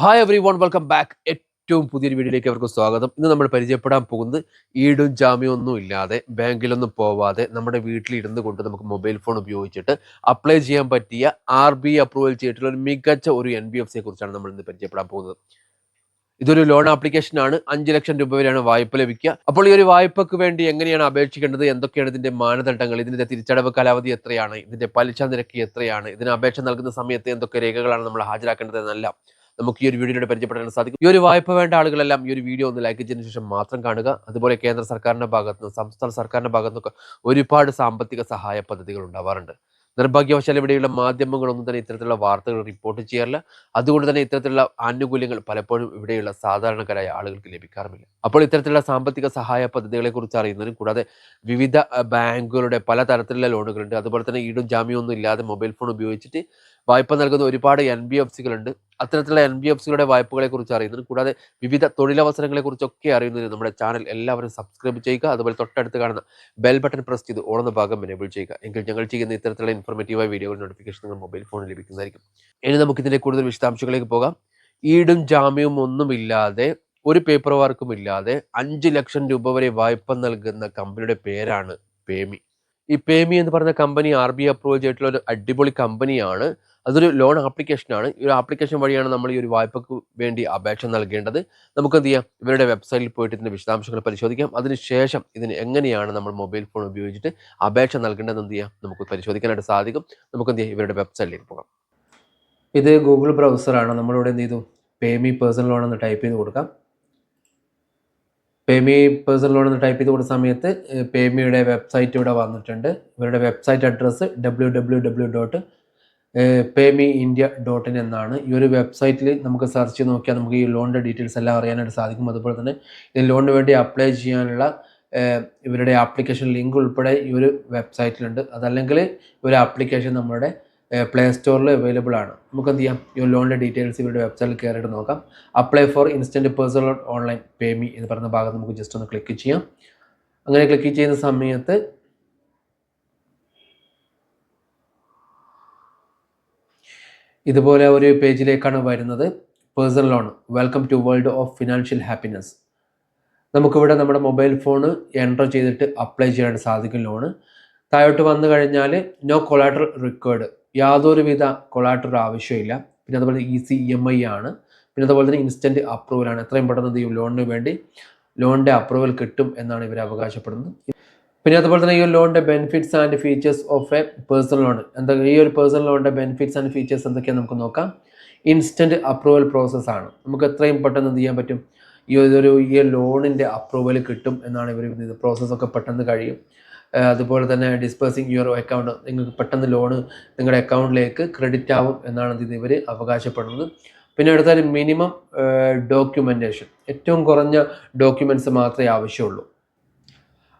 Hi everyone welcome back ഏറ്റവും പുതിയൊരു വീഡിയോയിലേക്ക് അവർക്ക് സ്വാഗതം. ഇന്ന് നമ്മൾ പരിചയപ്പെടാൻ പോകുന്നത് ഈടും ജാമ്യം ഒന്നും ഇല്ലാതെ ബാങ്കിലൊന്നും പോവാതെ നമ്മുടെ വീട്ടിലിരുന്ന് കൊണ്ട് നമുക്ക് മൊബൈൽ ഫോൺ ഉപയോഗിച്ചിട്ട് അപ്ലൈ ചെയ്യാൻ പറ്റിയ ആർ ബി അപ്രൂവൽ ചെയ്തിട്ടുള്ള ഒരു മികച്ച ഒരു എൻ ബി എഫ് സിയെ കുറിച്ചാണ് നമ്മൾ ഇന്ന് പരിചയപ്പെടാൻ പോകുന്നത്. ഇതൊരു ലോൺ ആപ്ലിക്കേഷൻ ആണ്. അഞ്ച് ലക്ഷം രൂപ വരെയാണ് വായ്പ ലഭിക്കുക. അപ്പോൾ ഈ ഒരു വായ്പക്ക് വേണ്ടി എങ്ങനെയാണ് അപേക്ഷിക്കേണ്ടത്? എന്തൊക്കെയാണ് ഇതിന്റെ മാനദണ്ഡങ്ങൾ? ഇതിന്റെ തിരിച്ചടവ് കാലാവധി എത്രയാണ്? ഇതിന്റെ പലിശ നിരക്ക് എത്രയാണ്? ഇതിന് അപേക്ഷ നൽകുന്ന സമയത്ത് എന്തൊക്കെ രേഖകളാണ് നമ്മൾ ഹാജരാക്കേണ്ടത് എന്നെല്ലാം. നമുക്ക് ഈ ഒരു വീഡിയോയുടെ പരിചയപ്പെടാൻ സാധിക്കും. ഈ ഒരു വായ്പ വേണ്ട ആളുകളെല്ലാം ഈ ഒരു വീഡിയോ ഒന്ന് ലൈക്ക് ചെയ്തതിനു ശേഷം മാത്രം കാണുക. അതുപോലെ കേന്ദ്ര സർക്കാരിന്റെ ഭാഗത്തു നിന്ന് സംസ്ഥാന സർക്കാരിന്റെ ഭാഗത്തു നിന്നൊക്കെ ഒരുപാട് സാമ്പത്തിക സഹായ പദ്ധതികൾ ഉണ്ടാവാറുണ്ട്. നിർഭാഗ്യവശാൽ ഇവിടെയുള്ള മാധ്യമങ്ങളൊന്നും തന്നെ ഇത്തരത്തിലുള്ള വാർത്തകൾ റിപ്പോർട്ട് ചെയ്യാറില്ല. അതുകൊണ്ട് തന്നെ ഇത്തരത്തിലുള്ള ആനുകൂല്യങ്ങൾ പലപ്പോഴും ഇവിടെയുള്ള സാധാരണക്കാരായ ആളുകൾക്ക് ലഭിക്കാറുമില്ല. അപ്പോൾ ഇത്തരത്തിലുള്ള സാമ്പത്തിക സഹായ പദ്ധതികളെ കുറിച്ച് അറിയുന്നതിനും കൂടാതെ വിവിധ ബാങ്കുകളുടെ പല തരത്തിലുള്ള ലോണുകളുണ്ട്. അതുപോലെ തന്നെ ഈടും ജാമ്യമൊന്നും ഇല്ലാതെ മൊബൈൽ ഫോൺ ഉപയോഗിച്ചിട്ട് വായ്പ നൽകുന്ന ഒരുപാട് എൻ ബി എഫ് സികളുണ്ട് അത്തരത്തിലുള്ള എൻ ബി എഫ് സികളുടെ വായ്പകളെ കുറിച്ച് അറിയുന്നതിന് കൂടാതെ വിവിധ തൊഴിലവസരങ്ങളെ കുറിച്ചൊക്കെ അറിയുന്നതിന് നമ്മുടെ ചാനൽ എല്ലാവരും സബ്സ്ക്രൈബ് ചെയ്യുക. അതുപോലെ തൊട്ടടുത്ത് കാണുന്ന ബെൽ ബട്ടൺ പ്രസ് ചെയ്ത് ഓടുന്ന ഭാഗം എനേബിൾ ചെയ്യുക. എങ്കിൽ ഞങ്ങൾ ചെയ്യുന്ന ഇത്തരത്തിലുള്ള ഇൻഫോർമേറ്റീവായ വീഡിയോകൾ നോട്ടിഫിക്കേഷൻ നിങ്ങൾ മൊബൈൽ ഫോണിൽ ലഭിക്കുന്നതായിരിക്കും. ഇനി നമുക്ക് ഇതിന്റെ കൂടുതൽ വിശദാംശങ്ങളിലേക്ക് പോകാം. ഈടും ജാമ്യവും ഒന്നുമില്ലാതെ ഒരു പേപ്പർ വർക്കും ഇല്ലാതെ അഞ്ച് ലക്ഷം രൂപ വരെ വായ്പ നൽകുന്ന കമ്പനിയുടെ പേരാണ് പേമി. ഈ പേമി എന്ന് പറഞ്ഞ കമ്പനി ആർ ബി അപ്രൂവൽ ചെയ്തിട്ടുള്ള ഒരു അടിപൊളി കമ്പനിയാണ് അതൊരു ലോൺ ആപ്ലിക്കേഷനാണ് ഈ ഒരു ആപ്ലിക്കേഷൻ വഴിയാണ് നമ്മൾ ഈ ഒരു വായ്പക്ക് വേണ്ടി അപേക്ഷ നൽകേണ്ടത്. നമുക്ക് എന്ത് ചെയ്യാം? ഇവരുടെ വെബ്സൈറ്റിൽ പോയിട്ട് ഇതിന്റെ വിശദാംശങ്ങൾ പരിശോധിക്കാം. അതിനുശേഷം ഇതിന് എങ്ങനെയാണ് നമ്മൾ മൊബൈൽ ഫോൺ ഉപയോഗിച്ചിട്ട് അപേക്ഷ നൽകേണ്ടത് എന്ത് ചെയ്യാം? നമുക്ക് പരിശോധിക്കാനായിട്ട് സാധിക്കും. നമുക്ക് എന്ത് ചെയ്യാം? ഇവരുടെ വെബ്സൈറ്റിലേക്ക് പോകാം. ഇത് ഗൂഗിൾ ബ്രൗസറാണ് നമ്മളിവിടെ എന്ത് ചെയ്തു? പേമി പേഴ്സണൽ ലോൺ എന്ന് ടൈപ്പ് ചെയ്ത് കൊടുക്കാം. പേമി പേഴ്സണൽ ലോൺ എന്ന് ടൈപ്പ് ചെയ്ത് കൊടുത്ത സമയത്ത് പേമിയുടെ വെബ്സൈറ്റ് ഇവിടെ വന്നിട്ടുണ്ട്. ഇവരുടെ website address W W W dot PayMe India dot in എന്നാണ്. ഈ ഒരു വെബ്സൈറ്റിൽ നമുക്ക് സെർച്ച് ചെയ്ത് നോക്കിയാൽ നമുക്ക് ഈ ലോണിന്റെ ഡീറ്റെയിൽസ് എല്ലാം അറിയാനായിട്ട് സാധിക്കും. അതുപോലെ തന്നെ ഈ ലോണിന് വേണ്ടി അപ്ലൈ ചെയ്യാനുള്ള ഇവരുടെ ആപ്ലിക്കേഷൻ ലിങ്ക് ഉൾപ്പെടെ ഈ ഒരു വെബ്സൈറ്റിലുണ്ട് അതല്ലെങ്കിൽ ഒരു ആപ്ലിക്കേഷൻ നമ്മുടെ പ്ലേ സ്റ്റോറിൽ അവൈലബിൾ ആണ്. നമുക്ക് എന്ത് ചെയ്യാം? ഈ ലോണിന്റെ ഡീറ്റെയിൽസ് ഇവരുടെ വെബ്സൈറ്റിൽ കയറിയിട്ട് നോക്കാം. Apply for instant personal online PayMe എന്ന് പറയുന്ന ഭാഗത്ത് നമുക്ക് ജസ്റ്റ് ഒന്ന് ക്ലിക്ക് ചെയ്യാം. അങ്ങനെ ക്ലിക്ക് ചെയ്യുന്ന സമയത്ത് ഇതുപോലെ ഒരു പേജിലേക്കാണ് വരുന്നത്. Personal loan. Welcome to world of financial happiness. നമുക്കിവിടെ നമ്മുടെ മൊബൈൽ ഫോൺ എന്റർ ചെയ്തിട്ട് അപ്ലൈ ചെയ്യാൻ സാധിക്കും ലോൺ. താഴോട്ട് വന്നു കഴിഞ്ഞാൽ നോ കൊളാട്ടർ റിക്വേർഡ് യാതൊരുവിധ കൊളാട്ടർ ആവശ്യമില്ല പിന്നെ അതുപോലെ ഈസി ഇ എം ഐ ആണ്. പിന്നെ അതുപോലെ തന്നെ ഇൻസ്റ്റന്റ് അപ്രൂവലാണ് എത്രയും പെട്ടെന്ന് ഈ ലോണിന് വേണ്ടി ലോണിന്റെ അപ്രൂവൽ കിട്ടും എന്നാണ് ഇവർ അവകാശപ്പെടുന്നത്. പിന്നെ അതുപോലെ തന്നെ ഈ ഒരു ലോണിന്റെ benefits and features of a personal loan എന്താ ഈ ഒരു പേഴ്സണൽ ലോണിന്റെ ബെനിഫിറ്റ്സ് ആൻഡ് ഫീച്ചേഴ്സ് എന്തൊക്കെയാണ് നമുക്ക് നോക്കാം. ഇൻസ്റ്റന്റ് അപ്രൂവൽ പ്രോസസ്സ് ആണ്. നമുക്ക് എത്രയും പെട്ടെന്ന് എന്ത് ചെയ്യാൻ പറ്റും? ഈ ഒരു ഈ ലോണിന്റെ അപ്രൂവൽ കിട്ടും എന്നാണ് ഇവർ പ്രോസസ്സൊക്കെ പെട്ടെന്ന് കഴിയും. അതുപോലെ തന്നെ ഡിസ്പേഴ്സിങ് യുവർ അക്കൗണ്ട് നിങ്ങൾക്ക് പെട്ടെന്ന് ലോണ് നിങ്ങളുടെ അക്കൗണ്ടിലേക്ക് ക്രെഡിറ്റ് ആവും എന്നാണ് ഇത് ഇവർ അവകാശപ്പെടുന്നത്. പിന്നെ അടുത്തൊരു മിനിമം ഡോക്യുമെന്റേഷൻ ഏറ്റവും കുറഞ്ഞ ഡോക്യുമെന്റ്സ് മാത്രമേ ആവശ്യമുള്ളൂ.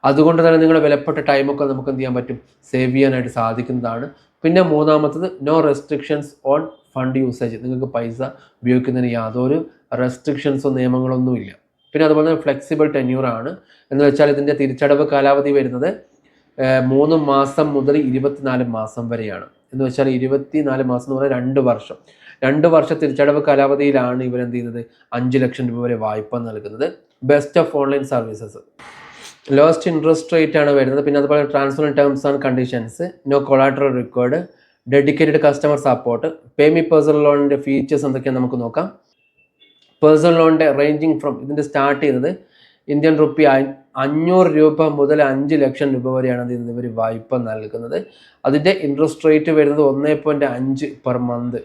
അതുകൊണ്ട് തന്നെ നിങ്ങളുടെ വിലപ്പെട്ട ടൈമൊക്കെ നമുക്ക് എന്ത് ചെയ്യാൻ പറ്റും? സേവ് ചെയ്യാനായിട്ട് സാധിക്കുന്നതാണ്. പിന്നെ മൂന്നാമത്തത് no restrictions on fund usage നിങ്ങൾക്ക് പൈസ ഉപയോഗിക്കുന്നതിന് യാതൊരു റെസ്ട്രിക്ഷൻസോ നിയമങ്ങളൊന്നും ഇല്ല. പിന്നെ അതുപോലെ തന്നെ ഫ്ലെക്സിബിൾ ടെന്യൂർ ആണ്. എന്ന് വെച്ചാൽ ഇതിന്റെ തിരിച്ചടവ് കാലാവധി വരുന്നത് മൂന്ന് മാസം മുതൽ ഇരുപത്തിനാല് മാസം വരെയാണ്. എന്ന് വെച്ചാൽ ഇരുപത്തിനാല് മാസം എന്ന് പറഞ്ഞാൽ രണ്ട് വർഷം. രണ്ട് വർഷ തിരിച്ചടവ് കാലാവധിയിലാണ് ഇവരെന്ത് ചെയ്യുന്നത്? അഞ്ച് ലക്ഷം രൂപ വരെ വായ്പ നൽകുന്നത്. Best of online services lost interest rate ആണ് വരുന്നത്. പിന്നെ അതുപോലെ transfer terms and conditions no collateral required dedicated customer support PayMe personal ലോണിന്റെ features എന്തൊക്കെയാണ് നമുക്ക് നോക്കാം. പേഴ്സണൽ ലോണിന്റെ റേഞ്ചിങ് ഫ്രം ഇതിന്റെ സ്റ്റാർട്ട് ചെയ്യുന്നത് ഇന്ത്യൻ റുപ്പി അഞ്ഞൂറ് രൂപ മുതൽ അഞ്ച് ലക്ഷം രൂപ വരെയാണ് ഇത് ഇവർ വായ്പ നൽകുന്നത്. അതിന്റെ ഇൻട്രസ്റ്റ് റേറ്റ് വരുന്നത് ഒന്നേ പോയിന്റ് അഞ്ച് പെർ മന്ത്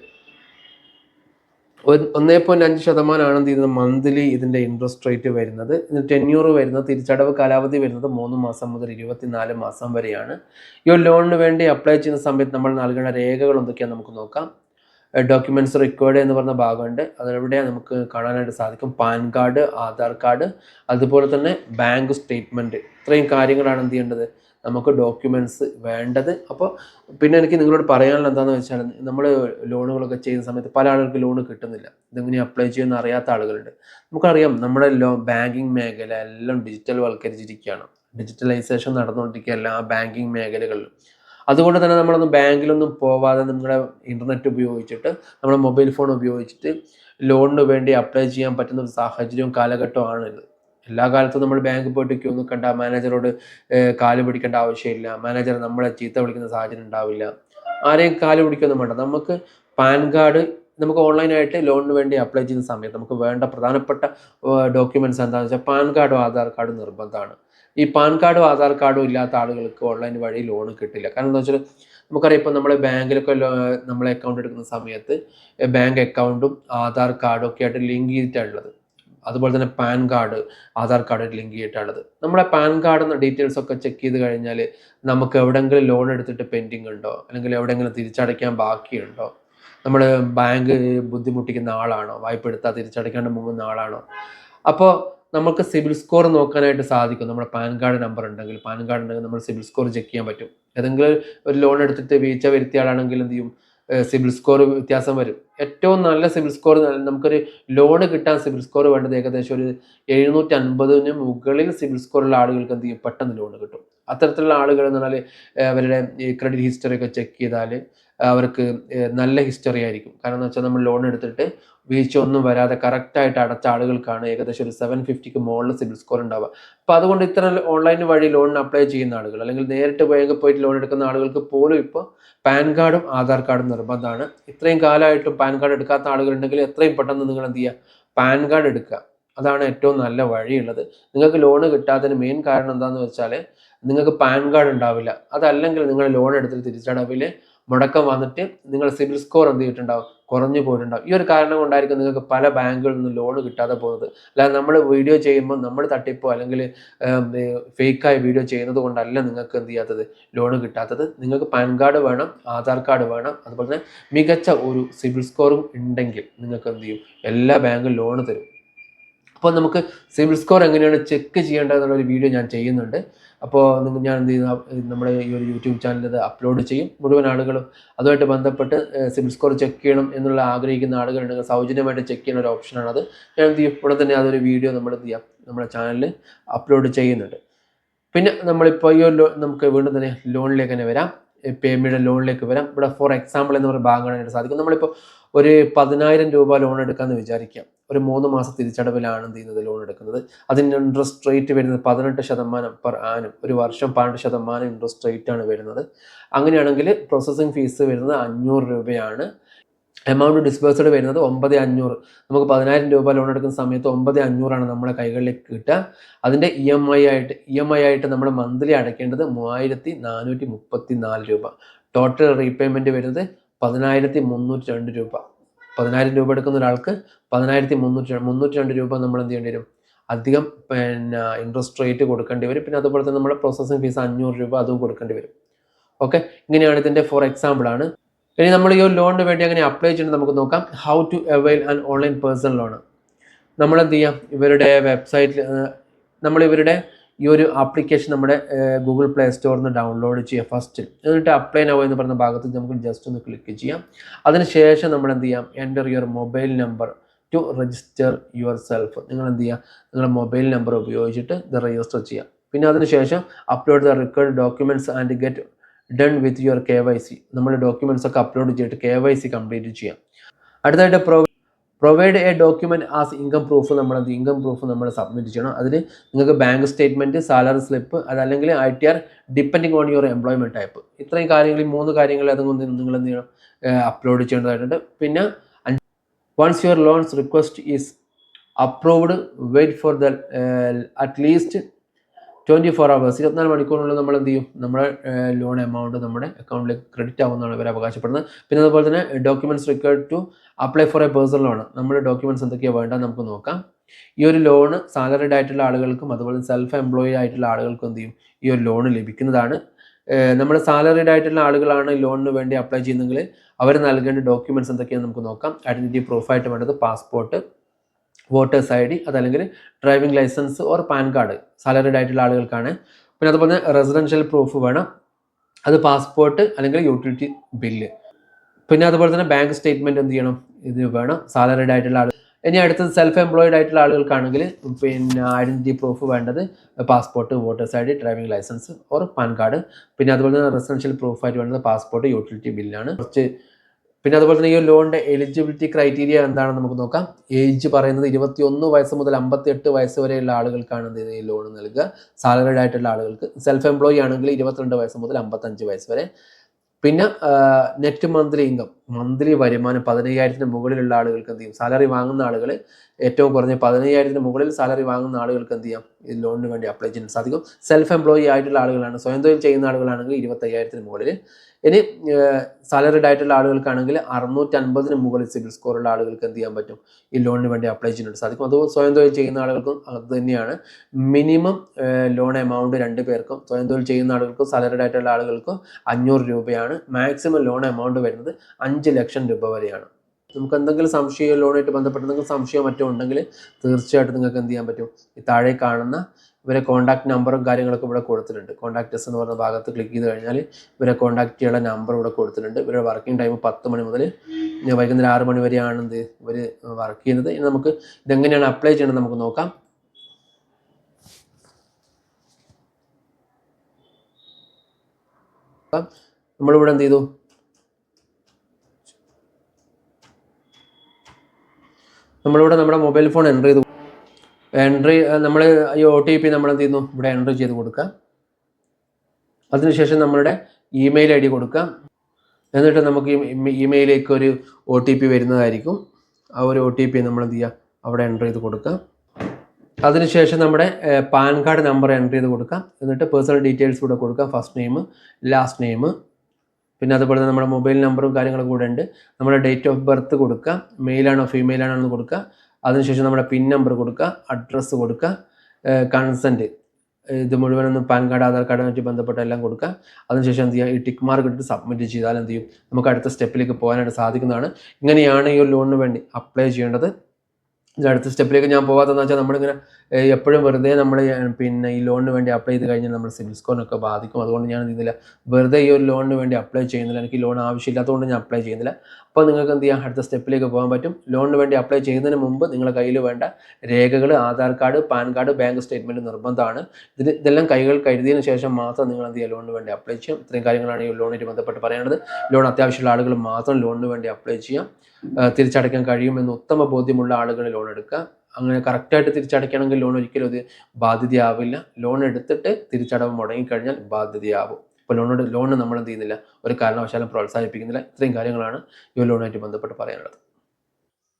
ഒന്നേ പോയിന്റ് അഞ്ച് ശതമാനമാണ് എന്ത് ചെയ്യുന്നത്? മന്ത്ലി ഇതിന്റെ ഇൻട്രസ്റ്റ് റേറ്റ് വരുന്നത്. ഇതിന് ടെന്യൂർ വരുന്നത് തിരിച്ചടവ് കാലാവധി വരുന്നത് മൂന്ന് മാസം മുതൽ ഇരുപത്തിനാല് മാസം വരെയാണ്. ഈ ഒരു ലോണിന് വേണ്ടി അപ്ലൈ ചെയ്യുന്ന സമയത്ത് നമ്മൾ നൽകേണ്ട രേഖകൾ എന്തൊക്കെയാണ് നമുക്ക് നോക്കാം. ഡോക്യുമെന്റ്സ് റിക്വയർഡ് എന്ന് പറഞ്ഞ ഭാഗമുണ്ട്. അതിലൂടെ നമുക്ക് കാണാനായിട്ട് സാധിക്കും? പാൻ കാർഡ് ആധാർ കാർഡ് അതുപോലെ തന്നെ ബാങ്ക് സ്റ്റേറ്റ്മെന്റ് ഇത്രയും കാര്യങ്ങളാണ് എന്ത് ചെയ്യേണ്ടത്? നമുക്ക് ഡോക്യുമെന്റ്സ് വേണ്ടത്. അപ്പോൾ പിന്നെ എനിക്ക് നിങ്ങളോട് പറയാനുള്ള എന്താണെന്ന് വെച്ചാൽ നമ്മൾ ലോണുകളൊക്കെ ചെയ്യുന്ന സമയത്ത് പല ആളുകൾക്ക് ലോൺ കിട്ടുന്നില്ല. ഇതെങ്ങനെ അപ്ലൈ ചെയ്യുമെന്ന് അറിയാത്ത ആളുകളുണ്ട്. നമുക്കറിയാം നമ്മുടെ ലോ ബാങ്കിങ് മേഖല എല്ലാം ഡിജിറ്റൽ വൽക്കരിച്ചിരിക്കുകയാണ് ഡിജിറ്റലൈസേഷൻ നടന്നുകൊണ്ടിരിക്കുക എല്ലാ ബാങ്കിങ് മേഖലകളിലും. അതുകൊണ്ട് തന്നെ നമ്മളൊന്നും ബാങ്കിലൊന്നും പോവാതെ നമ്മുടെ ഇന്റർനെറ്റ് ഉപയോഗിച്ചിട്ട് നമ്മുടെ മൊബൈൽ ഫോൺ ഉപയോഗിച്ചിട്ട് ലോണിന് വേണ്ടി അപ്ലൈ ചെയ്യാൻ പറ്റുന്ന ഒരു സാഹചര്യവും കാലഘട്ടമാണ് ഇത് എല്ലാ കാലത്തും നമ്മൾ ബാങ്ക് പോയിട്ട് ക്യൂ നിൽക്കേണ്ട മാനേജറോട് കാൽ പിടിക്കേണ്ട ആവശ്യമില്ല. മാനേജർ നമ്മളെ ചീത്ത വിളിക്കുന്ന സാഹചര്യം ഉണ്ടാവില്ല. ആരെയും കാൽ പിടിക്കൊന്നും വേണ്ട. നമുക്ക് പാൻ കാർഡ് നമുക്ക് ഓൺലൈനായിട്ട് ലോണിന് വേണ്ടി അപ്ലൈ ചെയ്യുന്ന സമയത്ത് നമുക്ക് വേണ്ട പ്രധാനപ്പെട്ട ഡോക്യുമെന്റ്സ് എന്താണെന്ന് വെച്ചാൽ പാൻ കാർഡും ആധാർ കാർഡും നിർബന്ധമാണ്. ഈ പാൻ കാർഡും ആധാർ കാർഡും ഇല്ലാത്ത ആളുകൾക്ക് ഓൺലൈൻ വഴി ലോൺ കിട്ടില്ല. കാരണം എന്താ വെച്ചാൽ നമുക്കറിയാം ഇപ്പോൾ നമ്മളെ ബാങ്കിലൊക്കെ നമ്മളെ അക്കൗണ്ട് എടുക്കുന്ന സമയത്ത് ബാങ്ക് അക്കൗണ്ടും ആധാർ കാർഡും ഒക്കെ ആയിട്ട് ലിങ്ക് ചെയ്തിട്ടുള്ളത് അതുപോലെ തന്നെ PAN card Aadhaar card link ചെയ്തിട്ടുള്ളത്. നമ്മുടെ പാൻ കാർഡ് ഡീറ്റെയിൽസ് ഒക്കെ ചെക്ക് ചെയ്ത് കഴിഞ്ഞാൽ നമുക്ക് എവിടെയെങ്കിലും ലോൺ എടുത്തിട്ട് പെൻഡിങ് ഉണ്ടോ? അല്ലെങ്കിൽ എവിടെയെങ്കിലും തിരിച്ചടയ്ക്കാൻ ബാക്കിയുണ്ടോ? നമ്മൾ ബാങ്ക് ബുദ്ധിമുട്ടിക്കുന്ന ആളാണോ? വായ്പ എടുത്താൽ തിരിച്ചടയ്ക്കാണ്ട് മുങ്ങുന്ന ആളാണോ? അപ്പോൾ നമുക്ക് സിബിൽ സ്കോർ നോക്കാനായിട്ട് സാധിക്കും. നമ്മുടെ പാൻ കാർഡ് നമ്പർ ഉണ്ടെങ്കിൽ പാൻ കാർഡ് ഉണ്ടെങ്കിൽ നമ്മൾ സിബിൽ സ്കോർ ചെക്ക് ചെയ്യാൻ പറ്റും. ഏതെങ്കിലും ഒരു ലോൺ എടുത്തിട്ട് വീഴ്ച വരുത്തിയ ആളാണെങ്കിൽ എന്ത് ചെയ്യും? സിബിൽ സ്കോർ വ്യത്യാസം വരും. ഏറ്റവും നല്ല സിബിൽ സ്കോർ നമുക്കൊരു ലോൺ കിട്ടാൻ സിബിൽ സ്കോർ വേണ്ടത് ഏകദേശം ഒരു എഴുന്നൂറ്റി അൻപതിന് മുകളിൽ സിബിൽ സ്കോറുള്ള ആളുകൾക്ക് എന്ത് ചെയ്യും? പെട്ടെന്ന് ലോൺ കിട്ടും. അത്തരത്തിലുള്ള ആളുകൾ എന്ന് പറഞ്ഞാൽ അവരുടെ ഈ ക്രെഡിറ്റ് ഹിസ്റ്ററി ഒക്കെ ചെക്ക് ചെയ്താൽ അവർക്ക് നല്ല ഹിസ്റ്ററി ആയിരിക്കും. കാരണം എന്ന് വെച്ചാൽ നമ്മൾ ലോൺ എടുത്തിട്ട് വീഴ്ച ഒന്നും വരാതെ കറക്റ്റായിട്ട് അടച്ച ആളുകൾക്കാണ് ഏകദേശം ഒരു സെവൻ ഫിഫ്റ്റിക്ക് മുകളിൽ സിബിൽ സ്കോർ ഉണ്ടാവുക. അപ്പോൾ അതുകൊണ്ട് ഇത്ര ഓൺലൈൻ വഴി ലോണിന് അപ്ലൈ ചെയ്യുന്ന ആളുകൾ അല്ലെങ്കിൽ നേരിട്ട് ബാങ്കിൽ പോയിട്ട് ലോൺ എടുക്കുന്ന ആളുകൾക്ക് പോലും ഇപ്പോൾ പാൻ കാർഡും ആധാർ കാർഡും നിർബന്ധമാണ്. ഇത്രയും കാലമായിട്ടും പാൻ കാർഡ് എടുക്കാത്ത ആളുകളുണ്ടെങ്കിൽ എത്രയും പെട്ടെന്ന് നിങ്ങൾ എന്ത് ചെയ്യുക? പാൻ കാർഡ് എടുക്കുക. അതാണ് ഏറ്റവും നല്ല വഴിയുള്ളത്. നിങ്ങൾക്ക് ലോൺ കിട്ടാത്തതിന് മെയിൻ കാരണം എന്താണെന്ന് വെച്ചാൽ നിങ്ങൾക്ക് പാൻ കാർഡ് ഉണ്ടാവില്ല. അതല്ലെങ്കിൽ നിങ്ങൾ ലോൺ എടുത്തിട്ട് തിരിച്ചടവിൽ മുടക്കം വന്നിട്ട് നിങ്ങൾ സിബിൽ സ്കോർ എന്ത് ചെയ്തിട്ടുണ്ടാവും? കുറഞ്ഞു പോയിട്ടുണ്ടാവും. ഈ ഒരു കാരണം കൊണ്ടായിരിക്കും നിങ്ങൾക്ക് പല ബാങ്കുകളിൽ നിന്ന് ലോൺ കിട്ടാതെ പോകുന്നത്. അല്ലാതെ നമ്മൾ വീഡിയോ ചെയ്യുമ്പോൾ നമ്മൾ തട്ടിപ്പോ അല്ലെങ്കിൽ ഫേക്കായി വീഡിയോ ചെയ്യുന്നത് കൊണ്ടല്ല നിങ്ങൾക്ക് എന്ത് ചെയ്യാത്തത്? ലോൺ കിട്ടാത്തത്. നിങ്ങൾക്ക് പാൻ കാർഡ് വേണം ആധാർ കാർഡ് വേണം അതുപോലെ തന്നെ മികച്ച ഒരു സിബിൽ സ്കോറും ഉണ്ടെങ്കിൽ നിങ്ങൾക്ക് എന്ത് ചെയ്യും? എല്ലാ ബാങ്കും ലോൺ തരും. അപ്പോൾ നമുക്ക് സിവിൽ സ്കോർ എങ്ങനെയാണ് ചെക്ക് ചെയ്യേണ്ടത് എന്നുള്ള ഒരു വീഡിയോ ഞാൻ ചെയ്യുന്നുണ്ട്. അപ്പോൾ ഞാൻ എന്ത് ചെയ്യുന്ന? നമ്മുടെ ഈ ഒരു യൂട്യൂബ് ചാനലിൽ അപ്ലോഡ് ചെയ്യും. മുഴുവൻ ആളുകളും അതുമായിട്ട് ബന്ധപ്പെട്ട് സിവിൽ സ്കോർ ചെക്ക് ചെയ്യണം എന്നുള്ള ആഗ്രഹിക്കുന്ന ആളുകളുണ്ടെങ്കിൽ സൗജന്യമായിട്ട് ചെക്ക് ചെയ്യുന്ന ഒരു ഓപ്ഷനാണത് ഞാൻ എന്ത് ചെയ്യും? ഇവിടെ തന്നെ അതൊരു വീഡിയോ നമ്മൾ എന്ത് ചെയ്യാം? നമ്മുടെ ചാനലിൽ അപ്ലോഡ് ചെയ്യുന്നുണ്ട്. പിന്നെ നമ്മളിപ്പോൾ ഈ ഒരു നമുക്ക് വീണ്ടും തന്നെ ലോണിലേക്ക് തന്നെ വരാം. പേയ്മെന്റ് ലോണിലേക്ക് വരാം. ഇവിടെ ഫോർ എക്സാമ്പിൾ എന്ന് പറയുന്ന ഭാഗമാണ് സാധിക്കും നമ്മളിപ്പോൾ ഒരു പതിനായിരം രൂപ ലോൺ എടുക്കാമെന്ന് വിചാരിക്കാം. ഒരു മൂന്ന് മാസം തിരിച്ചടവിലാണ് എന്ത് ചെയ്യുന്നത്? ലോൺ എടുക്കുന്നത്. അതിന്റെ ഇൻട്രസ്റ്റ് റേറ്റ് വരുന്നത് പതിനെട്ട് ശതമാനം പെർ ആനും ഒരു വർഷം പന്ത്രണ്ട് ശതമാനം ഇൻട്രസ്റ്റ് റേറ്റ് ആണ് വരുന്നത്. അങ്ങനെയാണെങ്കിൽ പ്രോസസ്സിംഗ് ഫീസ് വരുന്നത് അഞ്ഞൂറ് രൂപയാണ്. എമൗണ്ട് ഡിസ്ബേഴ്സ്ഡ് വരുന്നത് ഒമ്പത് അഞ്ഞൂറ്. നമുക്ക് പതിനായിരം രൂപ ലോൺ എടുക്കുന്ന സമയത്ത് ഒമ്പത് അഞ്ഞൂറാണ് നമ്മുടെ കൈകളിലേക്ക് കിട്ടുക. അതിന്റെ ഇ എം ഐ ആയിട്ട് ഇ എം ഐ ആയിട്ട് നമ്മൾ മന്ത്ലി അടയ്ക്കേണ്ടത് മൂവായിരത്തി നാനൂറ്റി മുപ്പത്തി നാല് രൂപ. ടോട്ടൽ റീപേയ്മെന്റ് വരുന്നത് പതിനായിരത്തി മുന്നൂറ്റി രണ്ട് രൂപ. പതിനായിരം രൂപ എടുക്കുന്ന ഒരാൾക്ക് പതിനായിരത്തി മുന്നൂറ്റി മുന്നൂറ്റി രണ്ട് രൂപ നമ്മൾ എന്ത് ചെയ്യേണ്ടി വരും? അധികം പിന്നെ ഇൻട്രസ്റ്റ് റേറ്റ് കൊടുക്കേണ്ടി വരും. പിന്നെ അതുപോലെ തന്നെ നമ്മുടെ പ്രോസസ്സിംഗ് ഫീസ് അഞ്ഞൂറ് രൂപ അതും കൊടുക്കേണ്ടി വരും. ഓക്കെ ഇങ്ങനെയാണ് ഇതിന്റെ ഫോർ എക്സാമ്പിൾ ആണ്. ഇനി നമ്മൾ ഈ ഒരു ലോണിന് വേണ്ടി അങ്ങനെ അപ്ലൈ ചെയ്യേണ്ടത് നമുക്ക് നോക്കാം. How to avail an online personal loan നമ്മൾ എന്ത് ചെയ്യാം? ഇവരുടെ വെബ്സൈറ്റിൽ നമ്മൾ ഇവരുടെ ഈ ഒരു ആപ്ലിക്കേഷൻ നമ്മുടെ ഗൂഗിൾ പ്ലേ സ്റ്റോറിൽ നിന്ന് ഡൗൺലോഡ് ചെയ്യുക ഫസ്റ്റ് എന്നിട്ട് അപ്ലൈ നോ എന്ന് പറഞ്ഞ ഭാഗത്ത് നമുക്ക് ജസ്റ്റ് ഒന്ന് ക്ലിക്ക് ചെയ്യാം. അതിനുശേഷം നമ്മൾ എന്ത് ചെയ്യാം? Enter your mobile number to register yourself നിങ്ങൾ എന്ത് ചെയ്യുക നിങ്ങളുടെ മൊബൈൽ നമ്പർ ഉപയോഗിച്ചിട്ട് ഇത് രജിസ്റ്റർ ചെയ്യാം. പിന്നെ അതിനുശേഷം upload the required documents and get done with your K Y C നമ്മുടെ ഡോക്യുമെന്റ്സ് ഒക്കെ അപ്ലോഡ് ചെയ്തിട്ട് കെ വൈ സി കംപ്ലീറ്റ് ചെയ്യാം. അടുത്തായിട്ട് pro provide a document as income proof നമ്മൾ അത് ഇൻകം പ്രൂഫ് നമ്മൾ സബ്മിറ്റ് ചെയ്യണം. അതിന് നിങ്ങൾക്ക് ബാങ്ക് സ്റ്റേറ്റ്മെന്റ് സാലറി സ്ലിപ്പ് അതല്ലെങ്കിൽ I T R depending on your employment type ഇത്രയും കാര്യങ്ങൾ ഈ മൂന്ന് കാര്യങ്ങൾ അതുകൊണ്ട് നിങ്ങൾ എന്ത് ചെയ്യണം? അപ്ലോഡ് ചെയ്യേണ്ടതായിട്ടുണ്ട്. പിന്നെ once your loans request is approved wait for the at least twenty four hours ഇരുപത്തിനാല് മണിക്കൂറിനുള്ളിൽ നമ്മൾ എന്ത് ചെയ്യും? നമ്മുടെ ലോൺ എമൗണ്ട് നമ്മുടെ അക്കൗണ്ടിലേക്ക് ക്രെഡിറ്റ് ആവുമെന്നാണ് ഇവർ അവകാശപ്പെടുന്നത്. പിന്നെ അതുപോലെ തന്നെ documents required to apply for a personal loan നമ്മുടെ ഡോക്യുമെന്റ്സ് എന്തൊക്കെയാണ് വേണ്ട നമുക്ക് നോക്കാം. ഈ ഒരു ലോൺ സാലറിഡ് ആയിട്ടുള്ള ആളുകൾക്കും അതുപോലെ സെൽഫ് എംപ്ലോയി ആയിട്ടുള്ള ആളുകൾക്കും എന്ത് ചെയ്യും? ഈ ഒരു ലോൺ ലഭിക്കുന്നതാണ്. നമ്മുടെ സാലറിഡ് ആയിട്ടുള്ള ആളുകളാണ് ലോണിന് വേണ്ടി അപ്ലൈ ചെയ്യുന്നതെങ്കിൽ അവർ നൽകേണ്ട ഡോക്യുമെന്റ്സ് എന്തൊക്കെയാണ് നമുക്ക് നോക്കാം. ഐഡന്റിറ്റി പ്രൂഫായിട്ട് വേണ്ടത് പാസ്പോർട്ട് വോട്ടേഴ്സ് ഐ ഡി അതല്ലെങ്കിൽ driving licence or PAN card salaried ആയിട്ടുള്ള ആളുകൾക്കാണ്. പിന്നെ അതുപോലെ റെസിഡൻഷ്യൽ പ്രൂഫ് വേണം. അത് പാസ്പോർട്ട് അല്ലെങ്കിൽ യൂട്ടിലിറ്റി ബില്ല്. പിന്നെ അതുപോലെ തന്നെ ബാങ്ക് സ്റ്റേറ്റ്മെന്റ് എന്ത് ചെയ്യണം? ഇത് വേണം. സാലറിഡ് ആയിട്ടുള്ള ആൾ ഇനി അടുത്തത് സെൽഫ് എംപ്ലോയിഡ് ആയിട്ടുള്ള ആളുകൾക്കാണെങ്കിൽ പിന്നെ ഐഡന്റിറ്റി പ്രൂഫ് വേണ്ടത് passport voters I D driving licence or PAN card. പിന്നെ അതുപോലെ തന്നെ റെസിഡൻഷ്യൽ പ്രൂഫായിട്ട് വേണ്ടത് പാസ്പോർട്ട് യൂട്ടിലിറ്റി ബില്ലാണ്. കുറച്ച് പിന്നെ അതുപോലെ തന്നെ ഈ ലോണിന്റെ എലിജിബിലിറ്റി ക്രൈറ്റീരിയ എന്താണെന്ന് നമുക്ക് നോക്കാം. ഏജ് പറയുന്നത് ഇരുപത്തി ഒന്ന് വയസ്സ് മുതൽ അമ്പത്തി എട്ട് വയസ്സ് വരെയുള്ള ആളുകൾക്കാണ് എന്ത് ഈ ലോൺ നൽകുക. സാലറിഡ് ആയിട്ടുള്ള ആളുകൾക്ക് സെൽഫ് എംപ്ലോയി ആണെങ്കിൽ ഇരുപത്തിരണ്ട് വയസ്സ് മുതൽ അമ്പത്തഞ്ച് വയസ്സ് വരെ. പിന്നെ നെറ്റ് മന്ത്ലി ഇൻകം മന്ത്ലി വരുമാനം പതിനയ്യായിരത്തിന് മുകളിലുള്ള ആളുകൾക്ക് എന്ത് ചെയ്യും? സാലറി വാങ്ങുന്ന ആളുകൾ ഏറ്റവും കുറഞ്ഞ പതിനയ്യായിരത്തിന് മുകളിൽ സാലറി വാങ്ങുന്ന ആളുകൾക്ക് എന്ത് ചെയ്യാം? ഈ ലോണിന് വേണ്ടി അപ്ലൈ ചെയ്യാൻ സാധിക്കും. സെൽഫ് എംപ്ലോയി ആയിട്ടുള്ള ആളുകളാണ്. സ്വയം തൊഴിൽ ചെയ്യുന്ന ആളുകളാണെങ്കിൽ ഇരുപത്തയ്യായിരത്തിന് മുകളിൽ. ഇനി സാലറിഡ് ആയിട്ടുള്ള ആളുകൾക്കാണെങ്കിൽ അറുന്നൂറ്റി അൻപതിന് മുകളിൽ സിവിൽ സ്കോറുള്ള ആളുകൾക്ക് എന്ത് ചെയ്യാൻ പറ്റും? ഈ ലോണിന് വേണ്ടി അപ്ലൈ ചെയ്യാനായിട്ട് സാധിക്കും. അതുപോലെ സ്വയം തൊഴിൽ ചെയ്യുന്ന ആളുകൾക്കും അത് തന്നെയാണ്. മിനിമം ലോൺ എമൗണ്ട് രണ്ട് പേർക്കും സ്വയം തൊഴിൽ ചെയ്യുന്ന ആളുകൾക്കും സാലറിഡ് ആയിട്ടുള്ള ആളുകൾക്കും അഞ്ഞൂറ് രൂപയാണ്. മാക്സിമം ലോൺ എമൗണ്ട് വരുന്നത് അഞ്ച് ലക്ഷം രൂപ വരെയാണ്. നമുക്ക് എന്തെങ്കിലും സംശയം ലോണായിട്ട് ബന്ധപ്പെട്ട് എന്തെങ്കിലും സംശയം മറ്റോ ഉണ്ടെങ്കിൽ തീർച്ചയായിട്ടും നിങ്ങൾക്ക് എന്ത് ചെയ്യാൻ പറ്റും? ഈ താഴെ കാണുന്ന ഇവരെ കോൺടാക്ട് നമ്പറും കാര്യങ്ങളൊക്കെ ഇവിടെ കൊടുത്തിട്ടുണ്ട്. കോൺടാക്ടേഴ്സ് എന്ന് പറഞ്ഞ ഭാഗത്ത് ക്ലിക്ക് ചെയ്ത് കഴിഞ്ഞാൽ ഇവരെ കോൺടാക്ട് ചെയ്യാനുള്ള നമ്പർ ഇവിടെ കൊടുത്തിട്ടുണ്ട്. ഇവരുടെ വർക്കിംഗ് ടൈം പത്ത് മണി മുതൽ വൈകുന്നേരം ആറ് മണി വരെയാണ് എന്ത് ഇവർ വർക്ക് ചെയ്യുന്നത്. ഇനി നമുക്ക് ഇതെങ്ങനെയാണ് അപ്ലൈ ചെയ്യേണ്ടത് നമുക്ക് നോക്കാം. നമ്മളിവിടെ എന്ത് ചെയ്തു? നമ്മളിവിടെ നമ്മുടെ മൊബൈൽ ഫോൺ എന്റർ ചെയ്ത്. എൻട്രി നമ്മൾ ഈ ഒ ടി പി നമ്മൾ എന്ത് ചെയ്യുന്നു? ഇവിടെ എന്റർ ചെയ്ത് കൊടുക്കുക. അതിനുശേഷം നമ്മളുടെ ഇമെയിൽ ഐ ഡി കൊടുക്കുക. എന്നിട്ട് നമുക്ക് ഇമെയിലേക്ക് ഒരു ഒ ടി പി വരുന്നതായിരിക്കും. ആ ഒരു ഒ ടി പി നമ്മൾ എന്ത് ചെയ്യുക? അവിടെ എന്റർ ചെയ്ത് കൊടുക്കുക. അതിനുശേഷം നമ്മുടെ പാൻ കാർഡ് നമ്പർ എന്റർ ചെയ്ത് കൊടുക്കാം എന്നിട്ട് പേഴ്സണൽ ഡീറ്റെയിൽസ് കൂടെ കൊടുക്കാം ഫസ്റ്റ് നെയിം ലാസ്റ്റ് നെയിം. പിന്നെ അതുപോലെ തന്നെ നമ്മുടെ മൊബൈൽ നമ്പറും കാര്യങ്ങളും കൂടെ ഉണ്ട്. നമ്മുടെ ഡേറ്റ് ഓഫ് ബർത്ത് കൊടുക്കുക മെയിലാണോ ഫീമെയിൽ ആണോ എന്ന് കൊടുക്കുക അതിനുശേഷം നമ്മുടെ പിൻ നമ്പർ കൊടുക്കുക അഡ്രസ്സ് കൊടുക്കുക കൺസെന്റ് ഇത് മുഴുവനൊന്നും പാൻ കാർഡ് ആധാർ കാർഡുമായിട്ട് ബന്ധപ്പെട്ട എല്ലാം കൊടുക്കുക. അതിനുശേഷം എന്ത് ചെയ്യുക? ഈ ടിക്ക് മാർക്ക് ഇട്ട് സബ്മിറ്റ് ചെയ്താൽ എന്ത് ചെയ്യും? നമുക്ക് അടുത്ത സ്റ്റെപ്പിലേക്ക് പോകാനായിട്ട് സാധിക്കുന്നതാണ്. ഇങ്ങനെയാണ് ഈ ഒരു ലോണിന് വേണ്ടി അപ്ലൈ ചെയ്യേണ്ടത്. അടുത്ത സ്റ്റെപ്പിലേക്ക് ഞാൻ പോകാത്തതെന്ന് വെച്ചാൽ നമ്മളിങ്ങനെ എപ്പോഴും വെറുതെ നമ്മൾ പിന്നെ ഈ ലോണിന് വേണ്ടി അപ്ലൈ ചെയ്ത് കഴിഞ്ഞാൽ നമ്മൾ സിവിൽ സ്കോറിനൊക്കെ ബാധിക്കും. അതുകൊണ്ട് ഞാൻ ചെയ്യുന്നില്ല വെറുതെ ഈ ഒരു ലോണിന് വേണ്ടി അപ്ലൈ ചെയ്യുന്നില്ല. എനിക്ക് ലോൺ ആവശ്യമില്ലാത്തതുകൊണ്ട് ഞാൻ അപ്ലൈ ചെയ്യുന്നില്ല. അപ്പോൾ നിങ്ങൾക്ക് എന്ത് ചെയ്യാം? അടുത്ത സ്റ്റെപ്പിലേക്ക് പോകാൻ പറ്റും. ലോണിന് വേണ്ടി അപ്ലൈ ചെയ്യുന്നതിന് മുമ്പ് നിങ്ങളുടെ കയ്യിൽ വേണ്ട രേഖകൾ Aadhaar card PAN card bank statement നിർബന്ധമാണ്. ഇത് ഇതെല്ലാം കൈകൾ കരുതിയതിന് ശേഷം മാത്രം നിങ്ങൾ എന്ത് ചെയ്യുക? ലോണിന് വേണ്ടി അപ്ലൈ ചെയ്യാം ഇത്രയും കാര്യങ്ങളാണ് ഈ ലോണായിട്ട് ബന്ധപ്പെട്ട് പറയേണ്ടത്. ലോൺ അത്യാവശ്യമുള്ള ആളുകൾ മാത്രം ലോണിന് വേണ്ടി അപ്ലൈ ചെയ്യാം തിരിച്ചടയ്ക്കാൻ കഴിയുമെന്ന് ഉത്തമ ബോധ്യമുള്ള ആളുകൾ ലോൺ എടുക്കുക. അങ്ങനെ കറക്റ്റായിട്ട് തിരിച്ചടയ്ക്കണമെങ്കിൽ ലോൺ ഒരിക്കലും അത് ബാധ്യതയാവില്ല. ലോൺ എടുത്തിട്ട് തിരിച്ചടവ് മുടങ്ങിക്കഴിഞ്ഞാൽ ബാധ്യതയാവും. അപ്പോൾ ലോണോട് ലോൺ നമ്മൾ എന്ത് ചെയ്യുന്നില്ല? ഒരു കാരണവശാലും പ്രോത്സാഹിപ്പിക്കുന്നില്ല. ഇത്രയും കാര്യങ്ങളാണ് ഈ ഒരു ലോണുമായിട്ട് ബന്ധപ്പെട്ട് പറയാനുള്ളത്.